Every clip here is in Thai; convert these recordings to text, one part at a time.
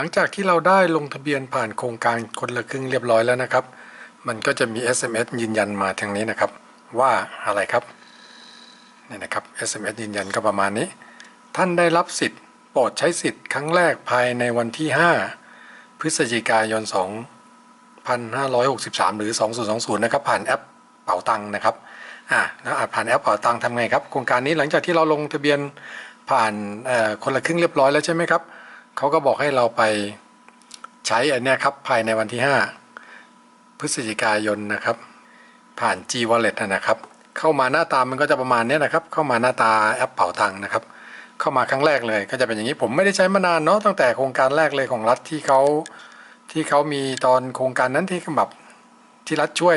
หลังจากที่เราได้ลงทะเบียนผ่านโครงการคนละครึ่งเรียบร้อยแล้วนะครับ มันก็จะมี SMS ยืนยันมาทางนี้นะครับ ว่าอะไรครับนี่นะครับ SMS ยืนยันก็ประมาณนี้ ท่านได้รับสิทธิ์โปรดใช้สิทธิ์ครั้งแรกภายในวันที่ 5 พฤศจิกายน 2563 หรือ 2020 นะครับ ผ่านแอปเป๋าตังค์นะครับอ่าแล้วอ่าผ่านแอปเป๋าตังค์ทำไงครับ โครงการนี้หลังจากที่เราลงทะเบียนผ่านคนละครึ่งเรียบร้อยแล้วใช่ไหมครับ เขาก็บอกให้เราไปใช้อันนี้ครับภายในวันที่ 5 พฤศจิกายนนะครับ ผ่าน G Wallet นะนะครับ เข้ามาหน้าตามันก็จะประมาณนี้นะครับ เข้ามาหน้าตาแอปเป๋าตังค์นะครับ เข้ามาครั้งแรกเลยก็จะเป็นอย่างนี้ผมไม่ได้ใช้มานานเนาะตั้งแต่โครงการแรกเลยของรัฐที่เขาที่เขามีตอนโครงการนั้นที่แบบที่รัฐช่วย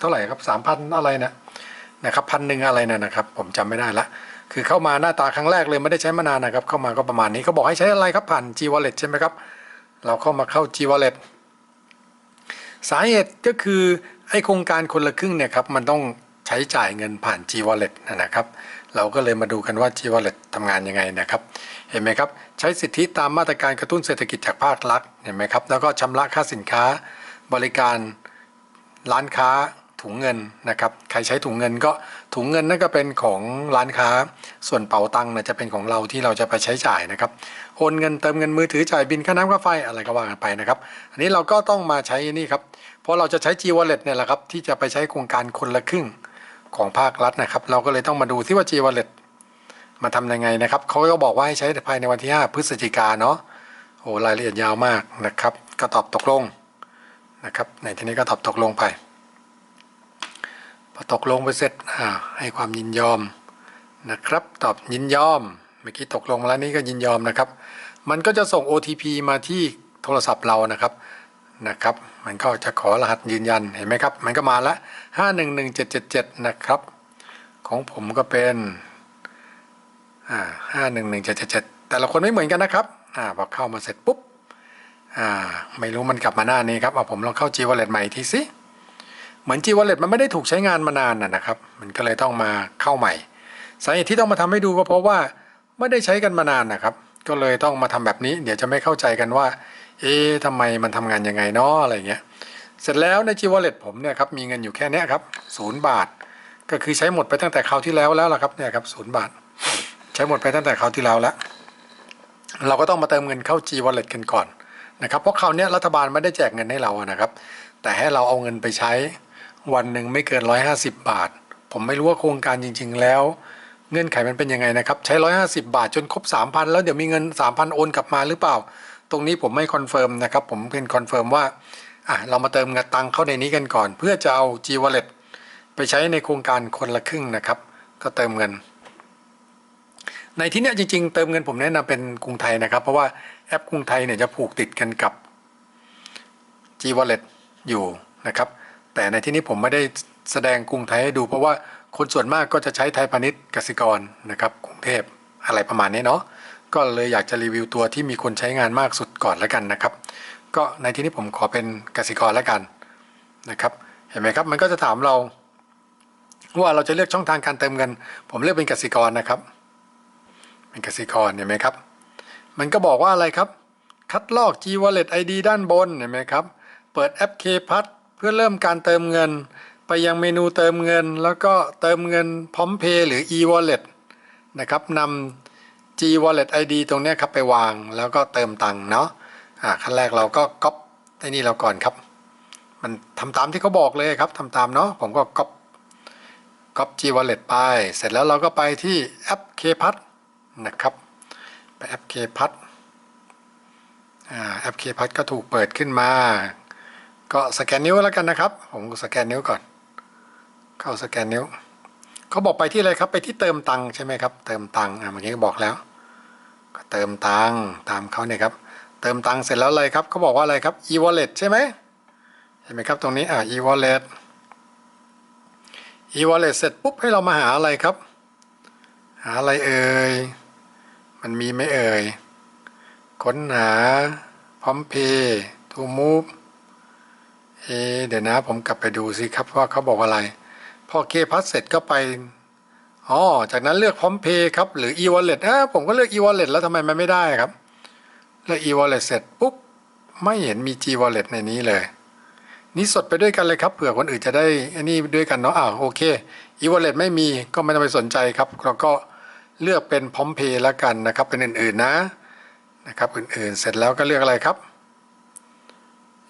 เท่าไหร่ครับสามพันอะไรนะนะครับพันหนึ่งอะไรนะนะครับ ผมจำไม่ได้ละ คือเข้ามาหน้าตาครั้งแรกเลยไม่ได้ใช้มานานนะครับ เข้ามาก็ประมาณนี้เขาบอกให้ใช้อะไรครับผ่าน G Wallet ใช่ไหมครับ เราเข้ามาเข้า G Wallet สาเหตุก็คือไอโครงการคนละครึ่งเนี่ยครับมันต้องใช้จ่ายเงินผ่าน G Wallet นะครับ เราก็เลยมาดูกันว่า G Wallet ทำงานยังไงนะครับ เห็นไหมครับ ใช้สิทธิตามมาตรการกระตุ้นเศรษฐกิจจากภาครัฐเห็นไหมครับ แล้วก็ชำระค่าสินค้า บริการร้านค้าถุงเงินนะครับ ใครใช้ถุงเงินก็ ถุงเงินนั่นก็เป็นของร้านค้า ส่วนเป๋าตังค์นะจะเป็นของเราที่เราจะไปใช้จ่ายนะครับ โอนเงินเติมเงินมือถือจ่ายบินค่าน้ำค่าไฟอะไรก็ว่ากันไปนะครับ อันนี้เราก็ต้องมาใช้นี่ครับ เพราะเราจะใช้ G Wallet เนี่ยแหละครับที่จะไปใช้โครงการคนละครึ่งของภาครัฐนะครับ เราก็เลยต้องมาดูที่ว่า G Wallet มาทำยังไงนะครับเขาก็บอกว่าให้ใช้ภายในวันที่ 5 พฤศจิกาเนาะ โอ้รายละเอียดยาวมากนะครับ ก็ตอบตกลงนะครับ ในที่นี้ก็ตอบตกลงไป พอตกลงไปเสร็จอ่าให้ความยินยอมนะครับ ตอบยินยอม เมื่อกี้ตกลงมาแล้วนี่ก็ยินยอมนะครับ มันก็จะส่ง OTP มาที่โทรศัพท์เรานะครับนะครับ มันก็จะขอรหัสยืนยันเห็นไหมครับ มันก็มาแล้ว511777 นะครับ ของผมก็เป็นอ่า511777 แต่ละคนไม่เหมือนกันนะครับอ่าพอเข้ามาเสร็จปุ๊บอ่าไม่รู้มันกลับมาหน้านี้ครับเอาผมลองเข้า G Wallet ใหม่อีกทีสิ เหมือน G Wallet มันไม่ได้ถูกใช้งานมานานนะนะครับ มันก็เลยต้องมาเข้าใหม่ สาเหตุที่ต้องมาทำให้ดูก็เพราะว่าไม่ได้ใช้กันมานานนะครับ ก็เลยต้องมาทำแบบนี้ เดี๋ยวจะไม่เข้าใจกันว่า เอ๊ะทำไมมันทำงานยังไงเนาะอะไรเงี้ย เสร็จแล้วใน G Wallet ผมเนี่ยครับมีเงินอยู่แค่เนี้ยครับศูนย์บาท ก็คือใช้หมดไปตั้งแต่คราวที่แล้วแล้วล่ะครับเนี่ยครับศูนย์บาท ใช้หมดไปตั้งแต่คราวที่แล้วแล้ว เราก็ต้องมาเติมเงินเข้า G Wallet กันก่อนนะครับเพราะคราวนี้รัฐบาลไม่ได้แจกเงินให้เรานะครับ แต่ให้เราเอาเงินไปใช้ วันหนึ่งไม่เกิน 150 บาท ผมไม่รู้ว่าโครงการจริง ๆ แล้ว เงื่อนไขมันเป็นยังไงนะครับ ใช้ 150 บาทจนครบ 3,000 แล้วเดี๋ยวมีเงิน 3,000 โอนกลับมาหรือเปล่า ตรงนี้ผมไม่คอนเฟิร์มนะครับ ผมเป็นคอนเฟิร์มว่าอะเรามาเติมเงินตังเข้าในนี้กันก่อน เพื่อจะเอา G Wallet ไปใช้ในโครงการคนละครึ่งนะครับ ก็เติมเงิน ในที่เนี้ยจริง ๆ เติมเงินผมแนะนำเป็นกรุงไทยนะครับ เพราะว่าแอปกรุงไทยเนี่ยจะผูกติดกันกับ G Wallet อยู่นะครับ แต่ในที่นี้ผมไม่ได้แสดงกรุงไทยให้ดู เพราะว่าคนส่วนมากก็จะใช้ไทยพาณิชย์กสิกรนะครับกรุงเทพอะไรประมาณนี้เนาะก็เลยอยากจะรีวิวตัวที่มีคนใช้งานมากสุดก่อนแล้วกันนะครับ ก็ในที่นี้ผมขอเป็นกสิกรแล้วกันนะครับ เห็นไหมครับมันก็จะถามเรา ว่าเราจะเลือกช่องทางการเติมเงิน ผมเลือกเป็นกสิกรนะครับ เป็นกสิกรเห็นไหมครับ มันก็บอกว่าอะไรครับ คัดลอก G Wallet ID ด้านบนเห็นไหมครับ เปิดแอป K พัท เพื่อเริ่มการเติมเงิน ไปยังเมนูเติมเงิน แล้วก็เติมเงินพร้อมเพย์หรือ e wallet นะครับนำ G Wallet ID ตรงนี้ครับไปวางแล้วก็เติมตังค์เนาะอ่าขั้นแรกเราก็ก๊อปไอ้นี่เราก่อนครับ มันทำตามที่เขาบอกเลยครับทำตามเนาะผมก็ก๊อปก๊อป G Wallet ไป เสร็จแล้วเราก็ไปที่แอป K พัทนะครับ ไปแอป K พัทอ่าแอป K พัทก็ถูกเปิดขึ้นมา ก็สแกนนิ้วแล้วกันนะครับ ผมสแกนนิ้วก่อน เข้าสแกนนิ้วเขาบอกไปที่อะไรครับไปที่เติมตังค์ใช่ไหมครับ เติมตังค์อ่าเมื่อกี้ก็บอกแล้ว ก็เติมตังค์ตามเขาเนี่ยครับ เติมตังค์เสร็จแล้วอะไรครับเขาบอกว่าอะไรครับ e wallet ใช่ไหมเห็นไหมครับตรงนี้อ่า e wallet e wallet เสร็จปุ๊บให้เรามาหาอะไรครับ หาอะไรเอ่ยมันมีไหมเอ่ยค้นหาพร้อมเพย์ทูมูฟ เอเดี๋ยวนะ ผมกลับไปดูสิครับว่าเขาบอกอะไร พอเคพัสเสร็จก็ไปอ๋อจากนั้นเลือกพร้อมเพย์ครับ หรือ e wallet อะผมก็เลือก e wallet แล้วทำไมมันไม่ได้ครับแล้ว e-wallet เสร็จปุ๊บไม่เห็นมี g-wallet ในนี้เลย นี่สดไปด้วยกันเลยครับเผื่อคนอื่นจะได้อันนี้ด้วยกันเนาะอ่าโอเค e-wallet ไม่มีก็ไม่ต้องไปสนใจครับเราก็เลือกเป็นพร้อมเพย์แล้วกันนะครับ เป็นอื่นๆนะนะครับ อื่นๆเสร็จแล้วก็เลือกอะไรครับ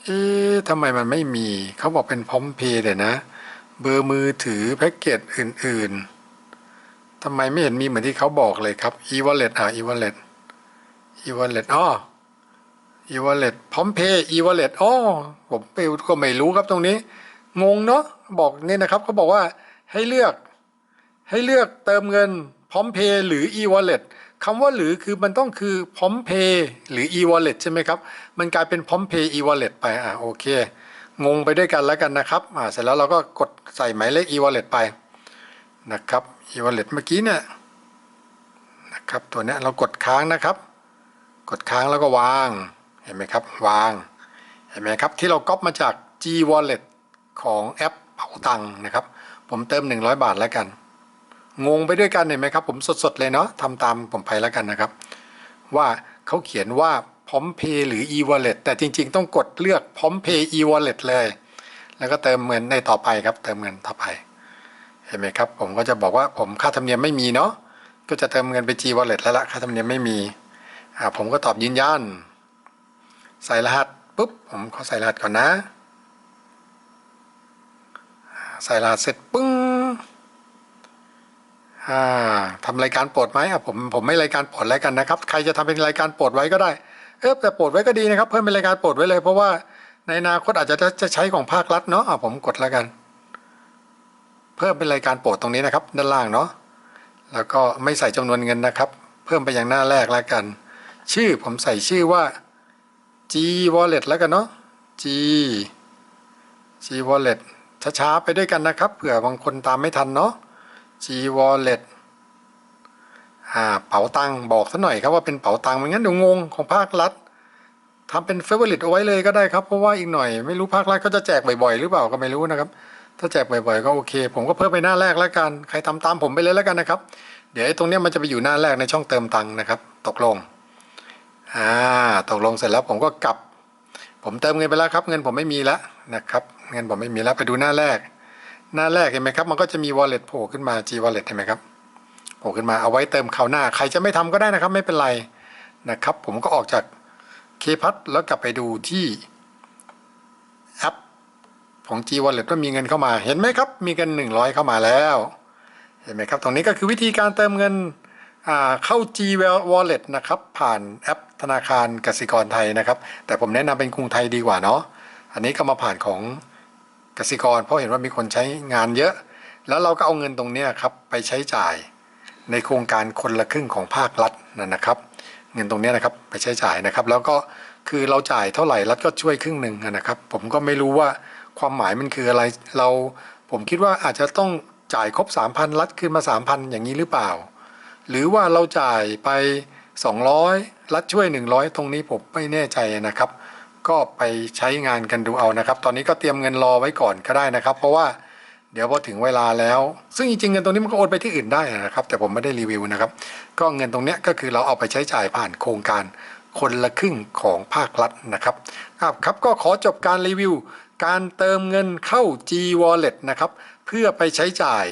เอ๊ะทำไมมันไม่มี เขาบอกเป็นพร้อมเพย์เดี๋ยนะ เบอร์มือถือแพ็กเกจอื่นๆทำไมไม่เห็นมีเหมือนที่เขาบอกเลยครับ e-wallet อะ e-wallet e-wallet อ๋อ e-wallet พร้อมเพย์ e-wallet อ๋อผมไปก็ไม่รู้ครับตรงนี้ งงเนาะบอกนี่นะครับเขาบอกว่าให้เลือก ให้เลือกเติมเงินพร้อมเพย์หรือ e-wallet คำว่าหรือคือมันต้องคือพร้อมเพย์หรือ e-wallet ใช่ไหมครับ มันกลายเป็นพร้อมเพย์ e-wallet ไปอะโอเค งงไปด้วยกันแล้วกันนะครับอ่าเสร็จแล้วเราก็กดใส่หมายเลข e-wallet ไปนะครับ e-wallet เมื่อกี้เนี่ยนะครับตัวเนี้ยเรากดค้างนะครับ กดค้างแล้วก็วางเห็นไหมครับวางเห็นไหมครับที่เราก๊อปมาจาก G Wallet ของแอปเป๋าตังนะครับ ผมเติม 100 บาทแล้วกัน งงไปด้วยกันเห็นไหมครับ ผมสดๆเลยเนาะทำตามผมไปแล้วกันนะครับ ว่าเขาเขียนว่าพร้อมเพหรือ e wallet แต่จริงๆ ต้องกดเลือกพร้อมเพ e wallet เลย แล้วก็เติมเงินในต่อไปครับ เติมเงินต่อไป เห็นไหมครับ ผมก็จะบอกว่าผมค่าธรรมเนียมไม่มีเนาะก็จะเติมเงินไป G wallet แล้วละค่าธรรมเนียมไม่มีอ่าผมก็ตอบยืนยันใส่รหัสปุ๊บผมขอใส่รหัสก่อนนะ ใส่รหัสเสร็จปึ้ง อ่าทำรายการโปรดไหมอะผมผมไม่รายการโปรดแล้วกันนะครับ ใครจะทำเป็นรายการโปรดไว้ก็ได้ เออแต่โปรดไว้ก็ดีนะครับ เพิ่มเป็นรายการโปรดไว้เลย เพราะว่าในอนาคตอาจจะจะใช้ของภาครัฐเนาะอะผมกดแล้วกัน เพิ่มเป็นรายการโปรดตรงนี้นะครับ ด้านล่างเนาะแล้วก็ไม่ใส่จำนวนเงินนะครับ เพิ่มไปอย่างหน้าแรกแล้วกัน ชื่อผมใส่ชื่อว่า G Wallet แล้วกันเนาะ G G Wallet ช้าๆไปด้วยกันนะครับเผื่อบางคนตามไม่ทันเนาะ G Wallet อ่าเป๋าตังบอกซะหน่อยครับว่าเป็นเป๋าตังไม่งั้นเดี๋ยวงงของภาครัฐทำเป็น Favorite เอาไว้เลยก็ได้ครับ เพราะว่าอีกหน่อยไม่รู้ภาครัฐเขาจะแจกบ่อยๆ หรือเปล่าก็ไม่รู้นะครับ ถ้าแจกบ่อยๆ ก็โอเค ผมก็เพิ่มไปหน้าแรกแล้วกันใครทำตามผมไปเลยแล้วกันนะครับ เดี๋ยวไอ้ตรงนี้มันจะไปอยู่หน้าแรกในช่องเติมตังค์นะครับ ตกลงอ่าตกลงเสร็จแล้วผมก็กลับ ผมเติมเงินไปแล้วครับ เงินผมไม่มีแล้วนะครับ เงินผมไม่มีแล้วไปดูหน้าแรก หน้าแรกเห็นไหมครับ มันก็จะมี wallet โผล่ขึ้นมา G wallet เห็นไหมครับโผล่ขึ้นมาเอาไว้เติมคราวหน้า ใครจะไม่ทำก็ได้นะครับ ไม่เป็นไรนะครับ ผมก็ออกจากเคพัทแล้วกลับไปดูที่แอปของ G wallet ว่ามีเงินเข้ามา เห็นไหมครับ มีเงิน 100 เข้ามาแล้ว เห็นไหมครับ ตรงนี้ก็คือวิธีการเติมเงินเข้า G Wallet นะครับ ผ่านแอปธนาคารกสิกรไทยนะครับ แต่ผมแนะนำเป็นกรุงไทยดีกว่าเนาะอันนี้ก็มาผ่านของ กสิกร เพราะเห็นว่ามีคนใช้งานเยอะ แล้วเราก็เอาเงินตรงนี้ครับไปใช้จ่ายในโครงการคนละครึ่งของภาครัฐนั่นนะครับ เงินตรงนี้นะครับไปใช้จ่ายนะครับ แล้วก็คือเราจ่ายเท่าไหร่รัฐก็ช่วยครึ่งหนึ่งนะครับ ผมก็ไม่รู้ว่าความหมายมันคืออะไรเราผมคิดว่าอาจจะต้องจ่ายครบ 3,000 รัฐคืนมา 3,000 อย่างนี้หรือเปล่า หรือว่าเราจ่ายไป 200 รัฐช่วย 100 ตรงนี้ผมไม่แน่ใจนะครับ ก็ไปใช้งานกันดูเอานะครับ ตอนนี้ก็เตรียมเงินรอไว้ก่อนก็ได้นะครับ เพราะว่าเดี๋ยวพอถึงเวลาแล้ว ซึ่งจริงๆเงินตรงนี้มันก็โอนไปที่อื่นได้นะครับ แต่ผมไม่ได้รีวิวนะครับ ก็เงินตรงเนี้ยก็คือเราเอาไปใช้จ่ายผ่านโครงการคนละครึ่งของภาครัฐนะครับครับครับก็ขอจบการรีวิว การเติมเงินเข้า G Wallet นะครับเพื่อไปใช้จ่าย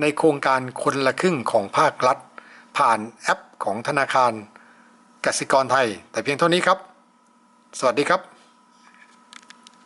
ในโครงการคนละครึ่งของภาครัฐ ผ่านแอปของธนาคารกสิกรไทย แต่เพียงเท่านี้ครับ สวัสดีครับ